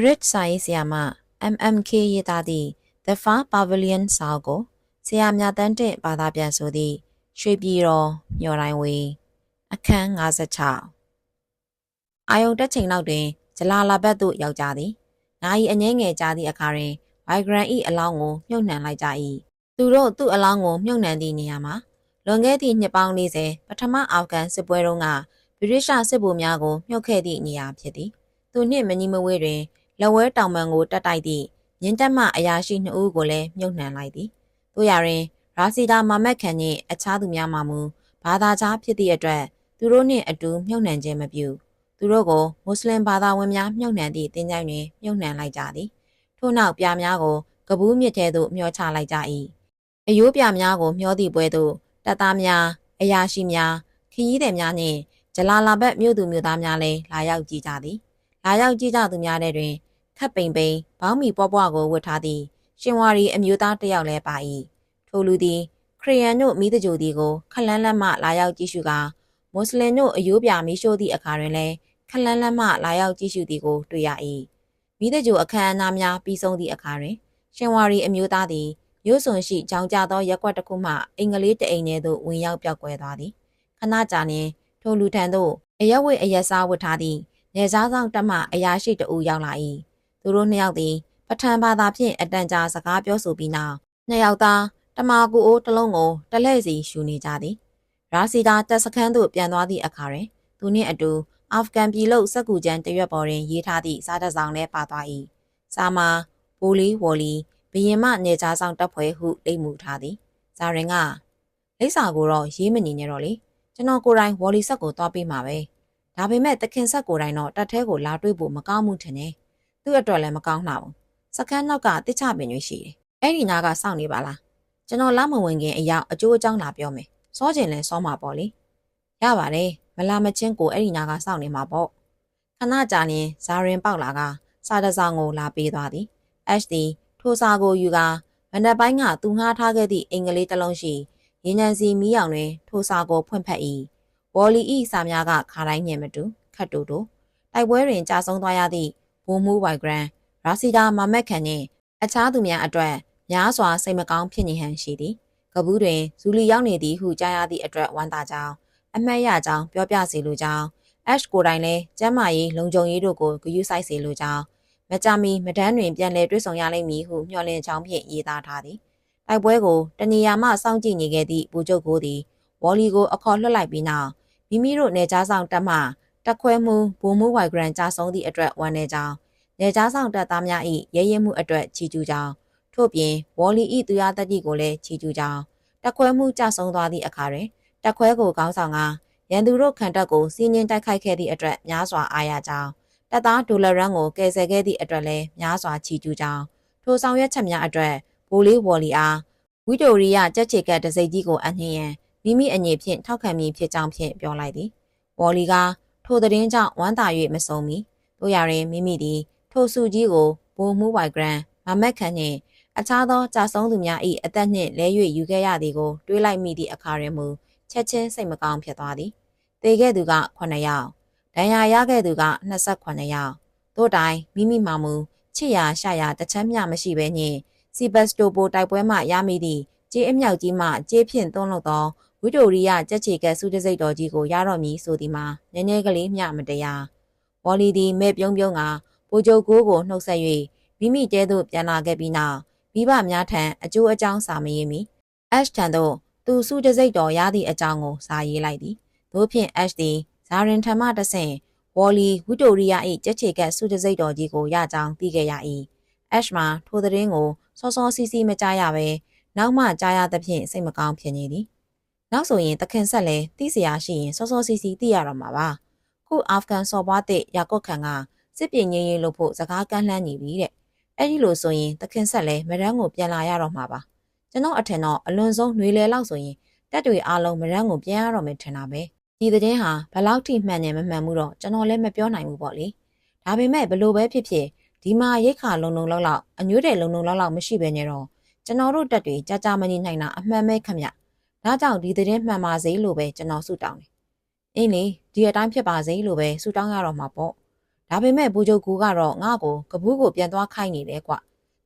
Brit စာရေးဆရာမ MMK ရေးသားသည့် The Far Pavilion စာအုပ်ကိုဆရာမြတန်းတင့်ဘာသာပြန်ဆိုသည့်ရွှေပြည်တော်မျော်တိုင်းဝေးအခန်း56အာယုံတက်ချိန်နောက်တွင်ဂျလာလာဘတ်သို့ရောက်ကြသည်။နာယီအငဲငယ်ကြားသည့်အခါတွင်ဝိုင်ဂရန်၏အလောင်းကိုမြုပ်နှံလိုက်ကြ၏။သူတို့သူ့အလောင်းကိုမြုပ်နှံသည့်နေရာမှာလွန်ခဲ့သည့်နှစ်ပေါင်း40ပထမအာဖဂန်စစ်ပွဲတုန်းကဗြိတိရှစစ်ဗိုလ်များကိုမြုပ်ခဲ့သည့်နေရာဖြစ်သည်။သူနှင့်မညီမဝေးတွင် လက်ဝဲတောင်ပံကိုတက်တိုက်သည့်မြင်းတက်မှအရာရှိနှစ်ဦးကိုလည်းမြုပ်နှံလိုက်သည်။တို့ရတွင်ရာစီတာမာမက်ခန်နှင့်အခြားသူများမှမူဘာသာခြားဖြစ်သည့်အတွက်သူတို့နှင့်အတူမြုပ်နှံခြင်းမပြုသူတို့ကိုမွတ်စလင်ဘာသာဝင်များမြုပ်နှံသည့်တင်းကြိုင်တွင်မြုပ်နှံလိုက်ကြသည်ထို့နောက်ပြာများကိုကပူးမြစ်ထဲသို့မျှောချလိုက်ကြ၏အယိုးပြာများကိုမျှောသည့်ပွဲသို့တပ်သားများအရာရှိများခရီးသည်များနှင့်ဂျလာလာဘတ်မြို့သူမြို့သားများလည်းလာရောက်ကြည့်ကြသည်လာရောက်ကြည့်ကြသူများထဲတွင် ခတ်ပိန်ပိန်ဘောင်းမီပွားပွားကိုဝတ်ထားသည့်ရှင်ဝါရီအမျိုးသားတစ်ယောက်လည်းပါ၏ထိုလူသည်ခရီးယန်တို့မိသကြိုသည်ကိုခလန်းလက်မှလာရောက်ကြည့်ရှုကာမွတ်စလင်တို့အယိုးပြမီးရှို့သည့်အခါတွင်လည်းခလန်းလက်မှလာရောက်ကြည့်ရှုသည်ကိုတွေ့ရ၏မိသကြိုအခမ်းအနားများပြီးဆုံးသည့်အခါတွင်ရှင်ဝါရီအမျိုးသားသည်မြို့စွန်ရှိကြောင်ကြသောရက်ကွက်တစ်ခုမှအင်္ဂလိပ်တအိမ်ထဲသို့ဝင်ရောက်ပြောက်ကွယ်သွားသည်ခဏကြာနှင့်ထိုလူထံသို့အရက်ဝိတ်အရက်စားဝတ်ထားသည့်နေစားဆောင်တက်မှအရာရှိတအူရောက်လာ၏ သူတို့နှစ်ယောက်သည်ပထမဘာသာဖြင့်အတန်ကြာစကားပြောဆိုပြီးနောက်နှစ်ယောက်သားတမာကူအိုးတစ်လုံးကိုတလဲစီရှူနေကြသည်ရာစီတာတက်စခန်းသို့ပြန်သွားသည့်အခါတွင်သူနှင့်အတူအာဖဂန်ပြည်လို့စက်ကူကျန်းတရွက်ပေါ်တွင်ရေးထားသည့်စားတစောင်လည်းပါသွား၏စာမာဘိုလီဝေါ်လီဘရင်မနေကြားဆောင်တပ်ဖွဲ့ဟုလိပ်မူထားသည်ဇာရင်ကလိပ်စာကိုတော့ရေးမနေနဲ့တော့လေကျွန်တော်ကိုယ်တိုင်ဝေါ်လီဆက်ကိုသွားပေးမှာပဲဒါပေမဲ့တခင်ဆက်ကိုယ်တိုင်တော့တက်ထဲကိုလာတွေ့ဖို့မကောင်းမှုထင်တယ် သူ့အတွက်လည်းမကောင်းလှဘူးစကန်းနောက်ကတစ်ချပင်တွေရှိတယ်အဲ့ဒီနားကစောင့်နေပါလားကျွန်တော်လာမဝင်ခင်အရောက်အကျိုးအကြောင်းလာပြောမယ်စောကျင်လဲစောမှာပေါ့လေရပါတယ်မလာမချင်းကိုအဲ့ဒီနားကစောင့်နေမှာပေါ့ခဏကြာရင်ဇာရင်ပေါက်လာကစာတစောင်ကိုလာပေးသွားသည်အက်ရှ်သည်ထိုစာကိုယူကာမနက်ပိုင်းကသူငှားထားခဲ့သည့်အင်္ဂလိပ်တစ်လုံးရှိရင်းနှံစီမီးရောင်တွင်ထိုစာကိုဖွင့်ဖက်၏ဝေါ်လီဤစာများကခါတိုင်းညံမတူခတ်တူတူတိုက်ပွဲတွင်ကြာဆုံးသွားရသည့် ဘိုးမူးဝိုင်ဂရန်ရာစီတာမာမက်ခန်နှင့်အခြားသူများအတွက်များစွာစိတ်မကောင်းဖြစ်နေဟန်ရှိသည်ကပူးတွင်ဇူလီရောက်နေသည်ဟုကြားရသည့်အတွက်ဝမ်းသာကြောင်းအမှတ်ရကြောင်းပြောပြစေလိုကြောင်း Ash ကိုယ်တိုင်လည်းကျမ်းမာရေးလုံခြုံရေးတို့ကိုဂရုစိုက်စေလိုကြောင်းမကြမီမဒန်းတွင်ပြန်လည်တွေ့ဆုံရလိမ့်မည်ဟုမျှော်လင့်ကြောင်းဖြင့်ရေးသားထားသည်တိုက်ပွဲကိုတနေရာမှစောင့်ကြည့်နေခဲ့သည့်ဗိုလ်ချုပ်ကိုသည်ဝေါ်လီကိုအခေါ်လွှတ်လိုက်ပြီးနောက်မိမိတို့နေကြားဆောင်တက်မှ တက်ခွဲမှုဘိုးမူးဝိုင်ဂရန်ကြာဆုံးသည့်အတွက်ဝမ်းနည်းကြောင်းနေကြားဆောင်တပ်သားများ၏ရဲရဲမှုအတွက်ချီးကျူးကြောင်းထို့ပြင်ဝေါ်လီ၏သူရတတိကိုလည်းချီးကျူးကြောင်းတက်ခွဲမှုကြဆုံးသွားသည့်အခါတွင်တက်ခွဲကိုကောင်းဆောင်ကရန်သူတို့ခံတပ်ကိုစီးငင်းတိုက်ခိုက်ခဲ့သည့်အတွက်များစွာအားရကြောင်းတပ်သားဒိုလရန်ကိုကယ်ဆယ်ခဲ့သည့်အတွက်လည်းများစွာချီးကျူးကြောင်းထိုဆောင်ရွက်ချက်များအတွက်ဘိုလီဝေါ်လီအားဝီတိုရီယာကြက်ချေကတ်တစိမ့်ကြီးကိုအနှင်းရန်မိမိအငြိဖြင့်ထောက်ခံမည်ဖြစ်ကြောင်းဖြင့်ပြောလိုက်သည်ဝေါ်လီက ထိုသတင်းကြောင့်ဝမ်းသာ၍မဆုံးမီတို့ရရင်မိမိသည်ထိုစုကြီးကိုဘိုးမှုဝိုင်ဂရန်မမက်ခန်နှင့်အခြားသောကြာဆုံးသူများ၏အသက်နှင့်လဲ၍ယူခဲ့ရသည်ကိုတွေးလိုက်မိသည့်အခါတွင်မူချက်ချင်းစိတ်မကောင်းဖြစ်သွားသည်။တေခဲ့သူက9ယောက်ဒဏ်ရာရခဲ့သူက28ယောက်တို့တိုင်မိမိမှမူချစ်ရာရှာရာတချမ်းမျှမရှိဘဲနှင့်စီဘတ်စတိုပိုတိုက်ပွဲမှရမိသည့်ကြေးအမြောက်ကြီးမှကြေးဖြင့်သွန်းလို့သော ဝီတိုရီယာကြက်ချေကက်စုတစိတ်တော်ကြီးကိုရတော့မည်ဆိုသည်မှာနည်းနည်းကလေးမျှမတရားဝေါ်လီသည်မဲ့ပြုံးပြုံးကဗိုလ်ချုပ်ကိုကိုနှုတ်ဆက်၍မိမိတဲသို့ပြန်လာခဲ့ပြီးနောက်မိဘများထံအကျိုးအကြောင်းစာမရေးမီအက်ရှ်ထံသို့သူစုတစိတ်တော်ရသည့်အကြောင်းကိုစာရေးလိုက်သည်သို့ဖြင့်အက်ရှ်သည်ဇာရင်ထံမှတဆင့်ဝေါ်လီဝီတိုရီယာ၏ကြက်ချေကက်စုတစိတ်တော်ကြီးကိုရကြောင်းသိခဲ့ရ၏အက်ရှ်မှာထိုသတင်းကိုစောစောစီးစီးမကြားရဘဲနောက်မှကြားရသဖြင့်စိတ်မကောင်းဖြစ်နေသည် နောက်ဆိုရင်တခင်ဆက်လဲသိစရာရှိရင်စောစောစီးစီးသိရတော့မှာပါခုအာဖဂန်စော်ဘွားတဲ့ယာကုတ်ခန်ကစစ်ပြေငင်းရေးလုပ်ဖို့စကားကမ်းလှမ်းနေပြီတဲ့အဲ့ဒီလိုဆိုရင်တခင်ဆက်လဲမရန်ကိုပြန်လာရတော့မှာပါကျွန်တော်အထင်တော့အလွန်ဆုံးຫນွေလေလောက်ဆိုရင်တက်တွေအားလုံးမရန်ကိုပြန်ရတော့မယ်ထင်တာပဲဒီသတင်းဟာဘလောက်ထိမှန်တယ်မမှန်ဘူးတော့ကျွန်တော်လည်းမပြောနိုင်ဘူးပေါ့လေဒါပေမဲ့ဘလို့ပဲဖြစ်ဖြစ်ဒီမှာရိတ်ခါလုံလုံလောက်လောက်အညွှတဲ့လုံလုံလောက်လောက်မရှိဘဲနဲ့တော့ကျွန်တော်တို့တက်တွေကြာကြာမနေနိုင်တာအမှန်ပဲခမ ဒါကြောင့်ဒီသတင်းမှန်ပါစေလို့ပဲကျွန်တော်ဆုတောင်းတယ်အင်းလေဒီအတိုင်းဖြစ်ပါစေလို့ပဲဆုတောင်းရတော့မှာပေါ့ဒါပေမဲ့ဘူဂျိုကူကတော့ငါ့ကိုကပူးကိုပြန်သွားခိုင်းနေတယ်ကွ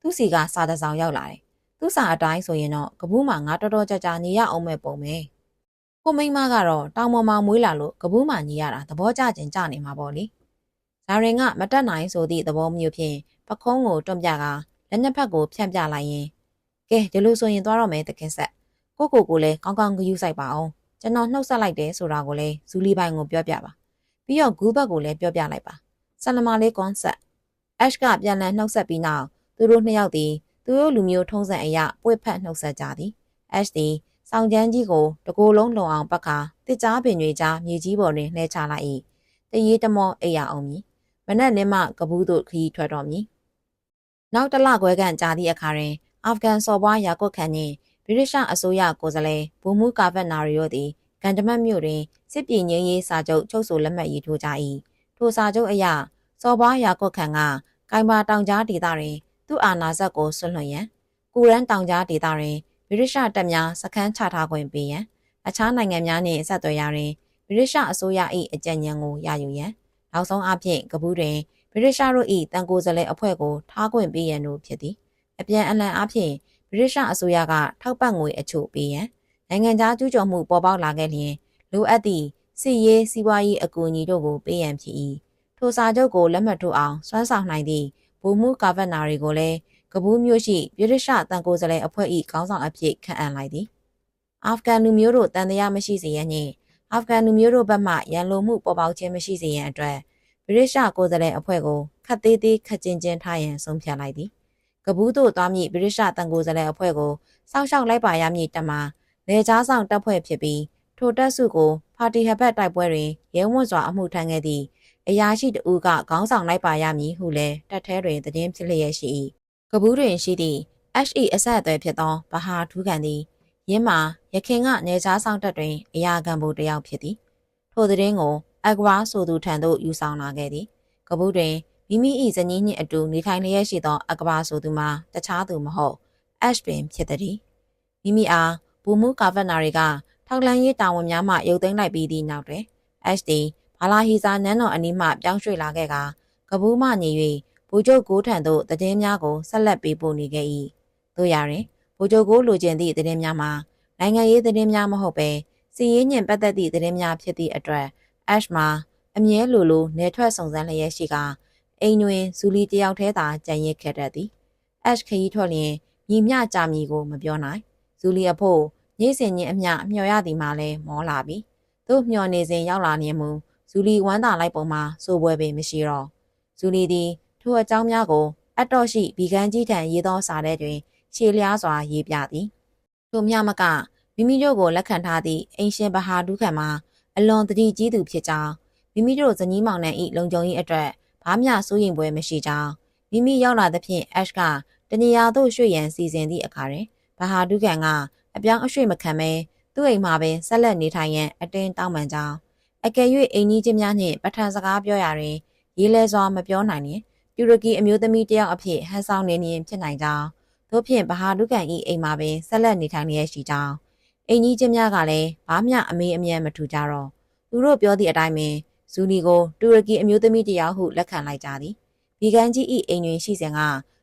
သူ့စီကစာတစ်စောင်ရောက်လာတယ်သူ့စာအတိုင်းဆိုရင်တော့ကပူးမှာငါတော်တော်ကြာကြာနေရအောင်မဲ့ပုံပဲကိုမိန်းမကတော့တောင်ပေါ်မှာမွေးလာလို့ကပူးမှာနေရတာသဘောကျကျင်ကြနေမှာပေါ့လေဇာရင်ကမတက်နိုင်ဆိုသည့်သဘောမျိုးဖြင့်ပခုံးကိုတွန့်ပြကလက်နှစ်ဖက်ကိုဖြန့်ပြလိုက်ရင်ကဲဒီလိုဆိုရင်သွားတော့မယ်တခင်ဆက် ကိုကိုကိုလည်းကောင်းကောင်းဂယူးဆိုင်ပါအောင်ကျွန်တော်နှုတ်ဆက်လိုက်တယ်ဆိုတာကိုလည်းဇူလီပိုင်ကိုပြောပြပါပြီးတော့ဂူးဘက်ကိုလည်းပြောပြလိုက်ပါဆလမာလေးကွန်ဆက်အက်ကပြန်လည်နှုတ်ဆက်ပြီးနောက်သူတို့နှစ်ယောက်သည်သူတို့လူမျိုးထုံးစံအရပွေဖက်နှုတ်ဆက်ကြသည်အက်သည်စောင်ကျန်းကြီးကိုတကိုယ်လုံးလုံအောင်ပတ်ခါတစ်ကြားပင်တွေကြားမြေကြီးပေါ်တွင်လှဲချလိုက်၏တရေတမောအိပ်ရအောင်မည်မနက်လင်းမှကပူးသို့ခရီးထွက်တော်မည်နောက်တစ်လခွဲခန့်ကြာသည့်အခါတွင်အာဖဂန်စော်ဘွားယာကုတ်ခန်နှင့် ဗြိတိရှအစိုးရကိုယ်စားလှယ်ဘူမူကာဗက်နာရီတို့သည်ကန်တမတ်မြို့တွင်စစ်ပြည်ငြိမ်းရေးစာချုပ်ချုပ်ဆိုလက်မှတ်ရေးထိုးကြ၏ထိုစာချုပ်အရစော်ဘွားယာကုတ်ခန်ကကိုင်ပါတောင်ကြားဒေသတွင်သူ့အာဏာစက်ကိုဆွလွှတ်ရန်ကူရန်တောင်ကြားဒေသတွင်ဗြိတိရှတပ်များစခန်းချထားခွင့်ပေးရန်အခြားနိုင်ငံများနှင့်ဆက်သွယ်ရာတွင်ဗြိတိရှအစိုးရ၏အကြံဉာဏ်ကိုရယူရန်နောက်ဆုံးအဖြစ်ကပူးတွင်ဗြိတိရှတို့၏တန်ကိုယ်စားလှယ်အဖွဲ့ကိုထားခွင့်ပေးရန်တို့ဖြစ်သည်အပြန်အလှန်အဖြစ် ဗြိတိရှအစိုးရကထောက်ပံ့ငွေအချို့ပေးရန်နိုင်ငံခြားကျူးကျော်မှုပေါ်ပေါက်လာခဲ့လျင်လိုအပ်သည့်စစ်ရေးစီးပွားရေးအကူအညီတို့ကိုပေးရန်ဖြစ်၏ထိုစာချုပ်ကိုလက်မှတ်ထိုးအောင်စွမ်းဆောင်နိုင်သည့်ဗိုလ်မှူးကာဗက်နာတွေကိုလည်းကပူးမျိုးရှိဗြိတိရှတန်ကိုယ်စားလှယ်အဖွဲ့၏ခေါင်းဆောင်အဖြစ်ခန့်အပ်လိုက်သည်အာဖဂန်လူမျိုးတို့တန်တရားမရှိစေရန်နှင့်အာဖဂန်လူမျိုးတို့ဘက်မှရန်လိုမှုပေါ်ပေါက်ခြင်းမရှိစေရန်အတွက်ဗြိတိရှကိုယ်စားလှယ်အဖွဲ့ကိုခတ်သေးသေးခတ်ကျင်းကျင်းထားရန်ဆုံးဖြတ်လိုက်သည် ကပူးတို့သွားမည့်ဗြိတိရှတန်ကိုယ်စားလှယ်အဖွဲ့ကိုစောင့်ရှောက်လိုက်ပါရမည့်တပ်မှာလေကြားဆောင်တပ်ဖွဲ့ဖြစ်ပြီးထိုတပ်စုကိုပါတီဟဘတ်တိုက်ပွဲတွင်ရဲဝံ့စွာအမှုထမ်းခဲ့သည့်အရာရှိတဦးကခေါင်းဆောင်လိုက်ပါရမည်ဟုလည်းတပ်ထဲတွင်သတင်းဖြစ်လျက်ရှိ၏ကပူးတွင်ရှိသည့် HE အဆက်အသွယ်ဖြစ်သောဗဟာထူးကန်သည်ရင်းမှာရခင်ကနေကြားဆောင်တပ်တွင်အရာခံဖို့တယောက်ဖြစ်သည်ထိုသတင်းကိုအဂဝါဆိုသူထံသို့ယူဆောင်လာခဲ့သည်ကပူးတွင် မိမိ၏ဇနီးနှင့်အတူနေထိုင်လျက်ရှိသောအကဘာဆိုသူမှာတခြားသူမဟုတ် Ash ပင်ဖြစ်သည်မိမိအားဘူမူကာဗက်နာရီကထောက်လန်းရေးတာဝန်များမှရုပ်သိမ်းလိုက်ပြီးသည့်နောက်တွင် Ash သည်ဘာလာဟီဇာနန်းတော်အနီးမှပြောင်းရွှေ့လာခဲ့ကကပူးမှနေ၍ဘူကျုပ်ကိုထံသို့တည်င်းများကိုဆက်လက်ပေးပို့နေခဲ့၏တို့ရရင်ဘူကျုပ်ကိုလိုချင်သည့်တည်င်းများမှာနိုင်ငံရေးတည်င်းများမဟုတ်ပဲစီရေးညင်ပတ်သက်သည့်တည်င်းများဖြစ်သည့်အတွက် Ash မှာအမြဲလိုလိုနေထွက်စုံစမ်းလျက်ရှိက အိမ်တွင်ဇူလီတယောက်တည်းသာကြံရစ်ခဲ့တတ်သည်။ Ash ခရီးထွက်လျင်ညီမျှကြမည်ကိုမပြောနိုင်။ဇူလီအဖို့ညစ်စင်ချင်းအမျှမျှော်ရသည်မှလည်းမောလာပြီ။သူ့မျှော်နေစဉ်ရောက်လာနေမူဇူလီဝမ်းသာလိုက်ပုံမှာစိုးပွဲပင်မရှိတော့။ဇူလီသည်ထိုအကြောင်းများကိုအတော့ရှိဗီဂန်ကြီးထံရေးသောစာထဲတွင်ရှေလျားစွာရေးပြသည်။ထိုမြမကမိမိတို့ကိုလက်ခံထားသည့်အင်ရှင်ဘဟာဒုခံမှာအလွန်တတိကြီးသူဖြစ်ကြောင်းမိမိတို့ဇနီးမောင်နှံ၏လုံခြုံရေးအတွက် ဘာမျှစိုးရင်ပွဲမရှိကြောင်းမိမိရောက်လာသဖြင့် Ash ကတနေရာသို့ရွှေ့ရန်စီစဉ်သည့်အခါတွင်ဘဟာဒုကန်ကအပြောင်းအရွှေ့မခံဘဲသူ့အိမ်မှာပင်ဆက်လက်နေထိုင်ရန်အတင်းတောင်းပန်ကြောင်းအကယ်၍အိမ်ကြီးချင်းများနှင့်ပထန်စကားပြောရာတွင်ရေးလဲစွာမပြောနိုင်ရင်တူရကီအမျိုးသမီးတယောက်အဖြစ်ဟန်ဆောင်နေနေဖြစ်နိုင်ကြောင်းတို့ဖြင့်ဘဟာဒုကန်၏အိမ်မှာပင်ဆက်လက်နေထိုင်လျက်ရှိကြောင်းအိမ်ကြီးချင်းများကလည်းဘာမျှအမေးအမြန်းမထူကြတော့သူတို့ပြောသည့်အတိုင်းပင် ဇူနီကိုတူရကီအမျိုးသမီးတယောက်ဟုလက်ခံလိုက်ကြသည်။ဗီဂန်ကြီး၏အိမ်တွင်ရှိစဉ်က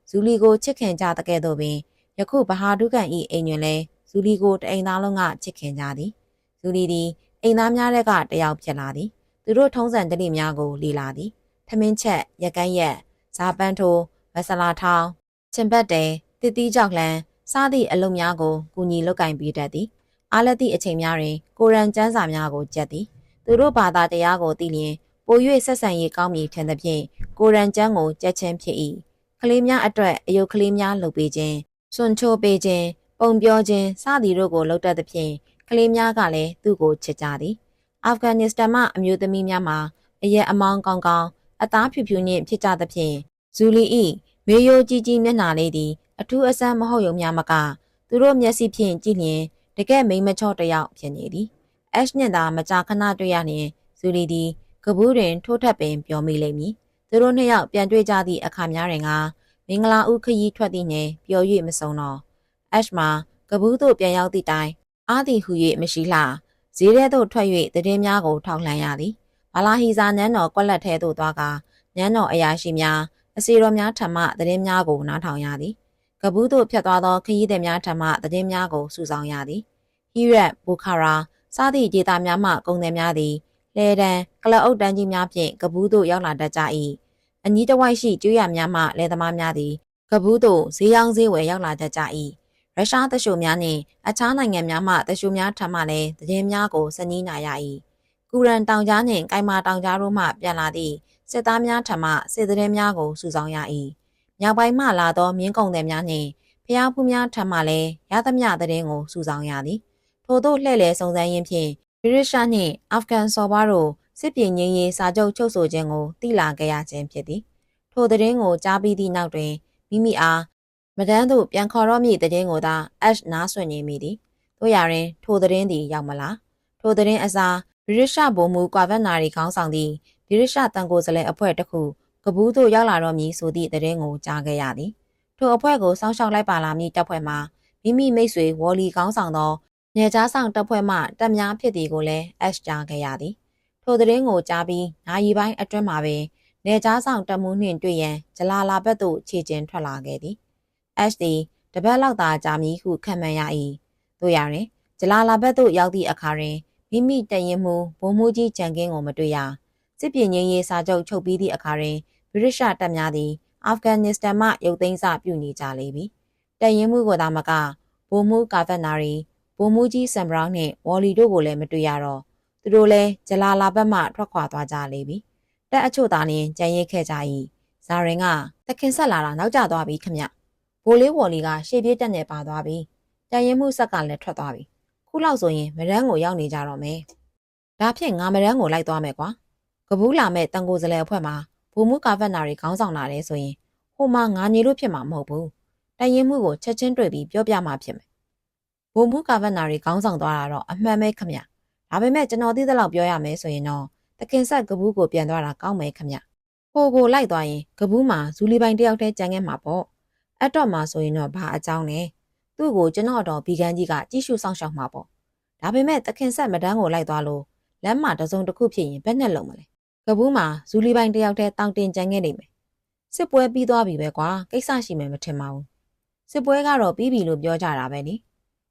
ဇူလီကိုချစ်ခင်ကြတဲ့ကဲ့သို့ပင်ယခုဘဟာဒုကန်၏အိမ်တွင်လည်းဇူလီကိုတအိမ်သားလုံးကချစ်ခင်ကြသည်။ဇူလီသည်အိမ်သားများတဲ့ကတယောက်ဖြစ်လာသည်။သူတို့ထုံးစံတလိများကိုလီလာသည်။ထမင်းချက်ရက်ကန်းရက်ဇာပန်းထိုးမဆလာထောင်းချင်ဘတ်တဲတစ်တီးကြောက်လန်းစားသည့်အလုပ်များကိုကူညီလုပ်ကင်ပေးတတ်သည်။အားလက်သည့်အချိန်များတွင်ကိုရန်ကျန်းစာများကိုကြက်သည်။ သူတို့ဘာသာတရားကိုသိလျင်ပို၍ဆက်ဆံရေးကောင်းမည်ထင်သဖြင့်ကိုရန်ကျမ်းကိုကြက်ချင်းဖြစ်၏ကလေးများအတွက်အယုတ်ကလေးများလုပ်ပေးခြင်းစွန်ချိုးပေးခြင်းပုံပြောခြင်းစသည်တို့ကိုလုပ်တတ်သဖြင့်ကလေးများကလည်းသူ့ကိုချစ်ကြသည်အာဖဂန်နစ္စတန်မှအမျိုးသမီးများမှာအရက်အမောင်းကောင်းကောင်းအသားဖြူဖြူနှင့်ဖြစ်ကြသဖြင့်ဇူလီ၏မေယိုကြီးကြီးမျက်နှာလေးသည်အထူးအဆန်းမဟုတ်ယုံများမကသူတို့မျက်စိဖြင့်ကြည့်လျင်တကယ်မိမချော့တယောက်ဖြစ်နေသည် Ash နှင့်သာမကြာခဏတွေ့ရလျင်ဇူလီသည်ကပူးတွင်ထိုးထပ်ပင်ပြောမိလိမ့်မည်သူတို့နှစ်ယောက်ပြန်တွေ့ကြသည့်အခါများတွင်ကမင်္ဂလာဦးခရီးထွက်သည့်နှင့်ပျော်၍မဆုံးတော့ Ash မှာကပူးသို့ပြန်ရောက်သည့်တိုင်အားသည်ဟု၍မရှိလှဈေးထဲသို့ထွက်၍တည်င်းများကိုထောက်လှမ်းရသည်ဘာလာဟီဇာနန်းတော်ကွက်လက်ထဲသို့သွားကညမြန်းတော်အရာရှိများအစီတော်များထံမှသတင်းများကိုနားထောင်ရသည်ကပူးသို့ဖြတ်သွားသောခရီးသည်များထံမှသတင်းများကိုစုဆောင်းရသည်ဟီရက်ဘူခါရာ စသည့်ဒေသများမှကုန်သည်များသည်လေတံကလအုပ်တန်းကြီးများဖြင့်ကပူးသို့ရောက်လာတတ်ကြ၏အနီးတစ်ဝိုက်ရှိကျွရများမှလယ်သမားများသည်ကပူးသို့ဈေးရောင်းဈေးဝယ်ရောက်လာတတ်ကြ၏ရုရှားသရှုများနှင့်အခြားနိုင်ငံများမှသရှုများထံမှလည်းသတင်းများကိုစနီးနာရ၏ကူရန်တောင်ကြားနှင့်ကိုင်မာတောင်ကြားတို့မှပြန်လာသည့်စစ်သားများထံမှစစ်သတင်းများကိုစုဆောင်းရ၏မြောက်ပိုင်းမှလာသောမြင်းကုံသည်များနှင့်ဖျားဖူးများထံမှလည်းရသမျှသတင်းကိုစုဆောင်းရသည် ထို့သို့လှည့်လည်စုံစမ်းရင်းဖြင့်ဗြိတိရှားနှင့်အာဖဂန်စော်ဘားတို့စစ်ပြေငင်းရေးစာချုပ်ချုပ်ဆိုခြင်းကိုသိလာခဲ့ရခြင်းဖြစ်သည်ထိုသတင်းကိုကြားပြီးသည့်နောက်တွင်မိမိအားမဒန်းသို့ပြန်ခေါ်တော့မည့်သတင်းကိုသာ Ash နားဆွနေမိသည်တို့ရရင်ထိုသတင်းသည်ရောက်မလားထိုသတင်းအစားဗြိတိရှဗိုလ်မှူးကွာဗက်နာရီခေါင်းဆောင်သည့်ဗြိတိရှတန်ကိုယ်စလဲအဖွဲ့တစ်ခုကပူးသို့ရောက်လာတော့မည်ဆိုသည့်သတင်းကိုကြားခဲ့ရသည်ထိုအဖွဲ့ကိုစောင့်ရှောက်လိုက်ပါလာမည့်တပ်ဖွဲ့မှာမိမိမိတ်ဆွေဝေါ်လီခေါင်းဆောင်သော နေကြားဆောင်တပ်ဖွဲ့မှတပ်များဖြစ်သည်ကိုလည်း Ash ကြားခဲ့ရသည်ထိုသတင်းကိုကြားပြီးနိုင်ရီပိုင်းအတွင်းမှာပင်နေကြားဆောင်တပ်မှုနှင့်တွေ့ရန်ဂျလာလာဘက်သို့ခြေကျင်ထွက်လာခဲ့သည်။ Ash သည်တပတ်လောက်သာကြာမည်ဟုခံမှန်းရ၏။တို့ရရင်ဂျလာလာဘက်သို့ရောက်သည့်အခါတွင်မိမိတရင်မှုဘုံမှုကြီးကြံကင်းကိုမတွေ့ရ။စစ်ပြေငင်းရေးစာချုပ်ချုပ်ပြီးသည့်အခါတွင်ဗြိတိရှတပ်များသည်အာဖဂန်နစ္စတန်မှရုပ်သိမ်းစပြုနေကြလေပြီ။တရင်မှုကိုသာမကဘုံမှုကာဗက်နာရီ ဘုံမှုကြီးဆမ်ဘရောင်းနှင့်ဝေါ်လီတို့ကိုလည်းမတွေ့ရတော့သူတို့လည်းဂျလာလာဘက်မှထွက်ခွာသွားကြလေပြီ။တက်အချို့သာလျှင်ကြံရိတ်ခဲ့ကြ၏။ဇာရင်ကတခင်ဆက်လာတာနောက်ကျသွားပြီခမ။ဘိုးလေးဝေါ်လီကရှေ့ပြေးတက်နေပါသွားပြီ။တန်ရင်မှုဆက်ကလည်းထွက်သွားပြီ။ခုလောက်ဆိုရင်မရန်းကိုရောက်နေကြတော့မယ်။ဒါဖြင့်ငါမရန်းကိုလိုက်သွားမယ်ကွာ။ကဘူးလာမဲ့တန်ကိုစလဲအဖွဲ့မှာဘူမှုကာဗက်နာတွေခေါင်းဆောင်လာတယ်ဆိုရင်ဟိုမှာငါညီလို့ဖြစ်မှာမဟုတ်ဘူး။တန်ရင်မှုကိုချက်ချင်းတွေ့ပြီးပြောပြမှဖြစ်မယ်။ ဘူမှုကာဗက်နာတွေခေါင်းဆောင်သွားတာတော့အမှန်ပဲခမ။ဒါပေမဲ့ကျွန်တော်သိသလောက်ပြောရမယ်ဆိုရင်တော့တခင်ဆက်ကဘူးကိုပြန်သွားတာကောင်းမယ်ခမ။ဟိုကိုလိုက်သွားရင်ကဘူးမှာဇူလီပိုင်တယောက်တည်းကြံခဲ့မှာပေါ့။အဲ့တော့မှဆိုရင်တော့ဘာအကြောင်းလဲ။သူ့ကိုကျွန်တော်တော်ဘီကန်ကြီးကကြည့်ရှုစောင့်ရှောက်မှာပေါ့။ဒါပေမဲ့တခင်ဆက်မတန်းကိုလိုက်သွားလို့လမ်းမှာတစုံတစ်ခုဖြစ်ရင်ဘယ်နဲ့လုံးမလဲ။ကဘူးမှာဇူလီပိုင်တယောက်တည်းတောင်းတင်ကြံခဲ့နေမယ်။စစ်ပွဲပြီးသွားပြီပဲကွာ။ကိစ္စရှိမယ်မထင်ပါဘူး။စစ်ပွဲကတော့ပြီးပြီလို့ပြောကြတာပဲလေ။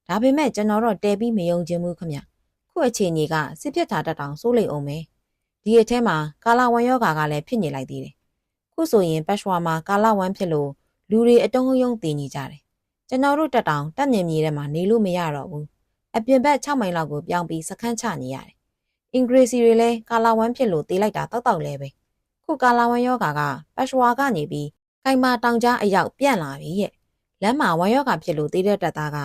ဒါပေမဲ့ကျွန်တော်တော့တဲပြီးမယုံချင်ဘူးခမ။ခုအခြေအနေကစစ်ပြစ်တာတက်တောင်စိုးလိမ့်အောင်မယ်။ဒီအထဲမှာကာလာဝန်ယောဂါကလည်းဖြစ်နေလိုက်သေးတယ်။ခုဆိုရင်ပတ်ရွာမှာကာလာဝန်ဖြစ်လို့လူတွေအတုံးယုံတည်နေကြတယ်။ကျွန်တော်တို့တက်တောင်တက်မြင်မြေထဲမှာနေလို့မရတော့ဘူး။အပြင်ဘက်6မိုင်လောက်ကိုပြောင်းပြီးစခန်းချနေရတယ်။အင်္ဂရိစီတွေလည်းကာလာဝန်ဖြစ်လို့တေးလိုက်တာတောက်တောက်လဲပဲ။ခုကာလာဝန်ယောဂါကပတ်ရွာကနေပြီးခိုင်မာတောင်ကြားအရောက်ပြန့်လာပြီရဲ့။လမ်းမှာဝန်ယောဂါဖြစ်လို့တေးတဲ့တက်သားက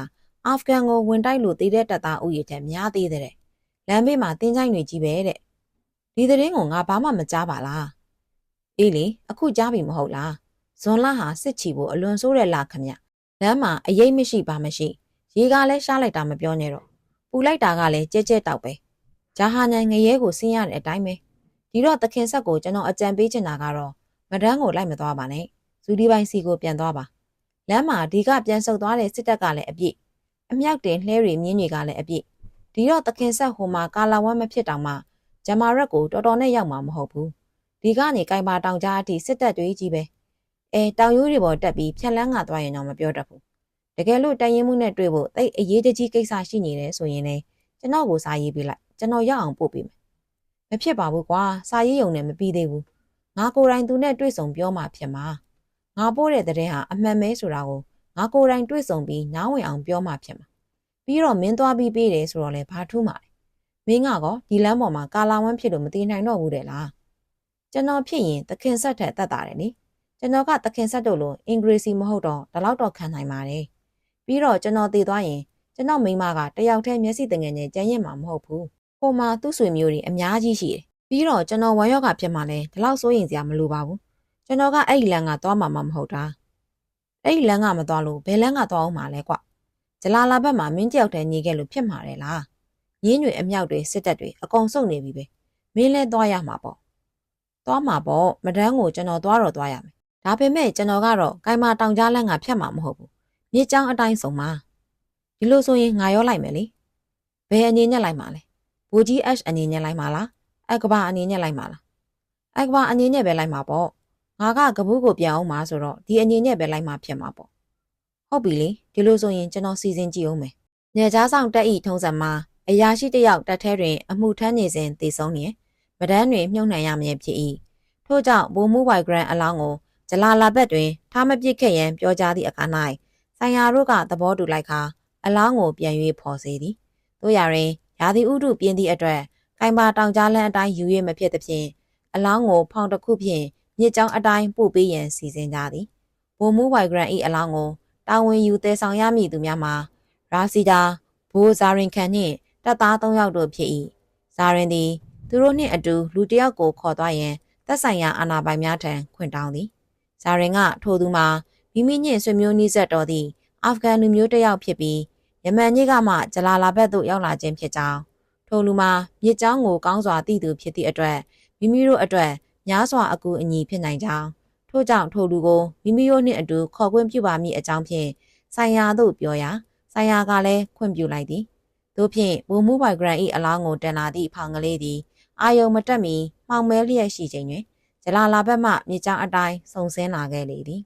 အာဖဂန်ကိုဝင်တိုက်လို့တေးတဲ့တက်သားဥယျာဉ်ချက်များသေးတဲ့။လမ်းဘေးမှာတင်းချိုင်းတွေကြီးပဲတဲ့။ဒီသတင်းကိုငါဘာမှမကြားပါလား။အေးလေအခုကြားပြီမဟုတ်လား။ဇွန်လဟာစစ်ချီဖို့အလွန်ဆိုးတဲ့လခမ။လမ်းမှာအရေးမရှိပါမရှိ။ရေကလည်းရှားလိုက်တာမပြောနဲ့တော့။ပူလိုက်တာကလည်းကြဲကြဲတောက်ပဲ။ဂျာဟာနန်ငရဲကိုဆင်းရတဲ့အတိုင်းပဲ။ဒီတော့သခင်ဆက်ကိုကျွန်တော်အကြံပေးချင်တာကတော့မဒန်းကိုလိုက်မသွားပါနဲ့။ဇူဒီပိုင်းစီကိုပြန်သွားပါ။လမ်းမှာဒီကပြန်ဆုတ်သွားတဲ့စစ်တပ်ကလည်းအပြည့်။ အမြောက်တင်လှဲတွေမြင်းတွေကလည်းအပြည့်။ဒီတော့သခင်ဆက်ဟိုမှာကာလာဝမ်းမဖြစ်တောင်မှဂျမာရက်ကိုတော်တော်နဲ့ရောက်မှာမဟုတ်ဘူးဒီကနေကင်ပါတောင်ကြားအထိစစ်တပ်တွေကြီးပဲအဲတောင်ရိုးတွေပေါ်တက်ပြီးဖြက်လန်းကသွားရင်တော့မပြောတတ်ဘူးတကယ်လို့တိုင်ရင်မှုနဲ့တွေ့ဖို့တိတ်အရေးတကြီးကိစ္စရှိနေတယ်ဆိုရင်လည်းကျွန်တော်ကိုစာရေးပေးလိုက်ကျွန်တော်ရောက်အောင်ပို့ပေးမယ်မဖြစ်ပါဘူးကွာစာရေးရုံနဲ့မပြီးသေးဘူးငါကိုယ်တိုင်သူနဲ့တွေ့ဆုံပြောမှဖြစ်မှာငါပို့တဲ့တဲ့ဟာအမှန်ပဲဆိုတာကို ငါကိုယ်တိုင်တွေ့ဆုံပြီးနားဝင်အောင်ပြောမှဖြစ်မှာပြီးတော့မင်းသွားပြီးပေးတယ်ဆိုတော့လည်းဘာထူးမှာလဲမင်းကတော့ဒီလမ်းပေါ်မှာကာလာဝမ်းဖြစ်လို့မတည်နိုင်တော့ဘူးတဲ့လားကျွန်တော်ဖြစ်ရင်သခင်ဆက်ထက်တက်တာတယ်လေကျွန်တော်ကသခင်ဆက်တို့လိုအင်္ဂရိစီမဟုတ်တော့ဒီလောက်တော့ခံနိုင်ပါတယ်ပြီးတော့ကျွန်တော်တည်သွားရင်ကျွန်တော်မိမကတယောက်တည်းမျက်စိတငယ်နဲ့ကြမ်းရင်မှာမဟုတ်ဘူးဟိုမှာသူ့ဆွေမျိုးတွေအများကြီးရှိတယ်ပြီးတော့ကျွန်တော်ဝမ်းရောဂါဖြစ်မှလည်းဒီလောက်စိုးရင်စရာမလိုပါဘူးကျွန်တော်ကအဲ့ဒီလမ်းကသွားမှာမဟုတ်တာ အဲ့ဒီလမ်းကမသွားလို့ဘယ်လမ်းကသွားအောင်မှာလဲကွဂျလာလာဘက်မှာမင်းတယောက်တည်းညီခဲ့လို့ဖြစ်မှာလေလားရင်းတွေအမြောက်တွေစစ်တပ်တွေအကုန်စုံနေပြီပဲမင်းလဲသွားရမှာပေါ့သွားမှာပေါ့မဒန်းကိုကျွန်တော်သွားတော့သွားရမယ်ဒါပေမဲ့ကျွန်တော်ကတော့ကိုင်မာတောင်ကြားလန်းကဖြတ်မှာမဟုတ်ဘူးမြေချောင်းအတိုင်းဆုံးမှာဒီလိုဆိုရင်ငါရောလိုက်မယ်လေဘယ်အနေနဲ့လိုက်မှာလဲဘူကြီး H အနေနဲ့လိုက်မှာလားအကဘာအနေနဲ့လိုက်မှာလားအိုက်ကဘာအနေနဲ့ပဲလိုက်မှာပေါ့ ငါကကပူးကိုပြန်အောင်မှာဆိုတော့ဒီအနေနဲ့ပဲလိုက်မှာဖြစ်မှာပေါ့ဟုတ်ပြီလေဒီလိုဆိုရင်ကျွန်တော်စီစဉ်ကြည့်အောင်မယ်နေကြားဆောင်တက်ဤထုံးစံမှာအရာရှိတစ်ယောက်တက်ထဲတွင်အမှုထမ်းနေစဉ်တည်ဆုံးနေဗဒန်းတွင်မြုပ်နှံရမည်ဖြစ်၏ထို့ကြောင့်ဘိုးမူဝိုင်ဂရန်အလောင်းကိုဂျလာလာဘက်တွင်ထားမပစ်ခဲ့ရန်ပြောကြားသည့်အခါ၌ဆိုင်ရာတို့ကသဘောတူလိုက်ခါအလောင်းကိုပြန်၍ဖော်စေသည်တို့ရရင်ရာသီဥတုပြင်းသည့်အတွက်ကင်ပါတောင်ကြားလန်းအတိုင်းယူ၍မဖြစ်သဖြင့်အလောင်းကိုဖောင်တစ်ခုဖြင့် မြစ်ကြောင်းအတိုင်းပို့ပေးရန်စီစဉ်ကြသည်ဘိုမူဝိုင်ဂရန်၏အလောင်းကိုတာဝန်ယူတည်ဆောင်ရမည့်သူများမှာရာစီတာဘိုးဇာရင်ခန်နှင့်တပ်သား၃ယောက်တို့ဖြစ်၏ဇာရင်သည်သူတို့နှင့်အတူလူတစ်ယောက်ကိုခေါ်သွားရန်သက်ဆိုင်ရာအာဏာပိုင်များထံခွင့်တောင်းသည်ဇာရင်ကထိုသူမှာမိမိညင်ဆွေမျိုးနီးစပ်တော်သည့်အာဖဂန်လူမျိုးတစ်ယောက်ဖြစ်ပြီးယမန်ညစ်ကမှဂျလာလာဘက်သို့ရောက်လာခြင်းဖြစ်ကြောင်းထိုလူမှာမြစ်ကြောင်းကိုကောင်းစွာသိသူဖြစ်သည့်အတွက်မိမိတို့အတွက် များစွာအကူအညီဖြစ်နိုင်ကြောင်းထို့ကြောင့်ထိုလူကိုမိမိတို့နှင့်အတူခေါ်ခွင့်ပြုပါမည့်အကြောင်းဖြင့်ဆိုင်ရာသို့ပြောရာဆိုင်ရာကလည်းခွင့်ပြုလိုက်သည်တို့ဖြင့်ဘူမှုပိုင်ဂရန်၏အလောင်းကိုတန်လာသည့်ဖောင်ကလေးသည်အာယုံမတက်မီမှောင်မဲလျက်ရှိခြင်းတွင်ဂျလာလာဘက်မှမြေကြောင်းအတိုင်းစုံစင်းလာခဲ့လေသည်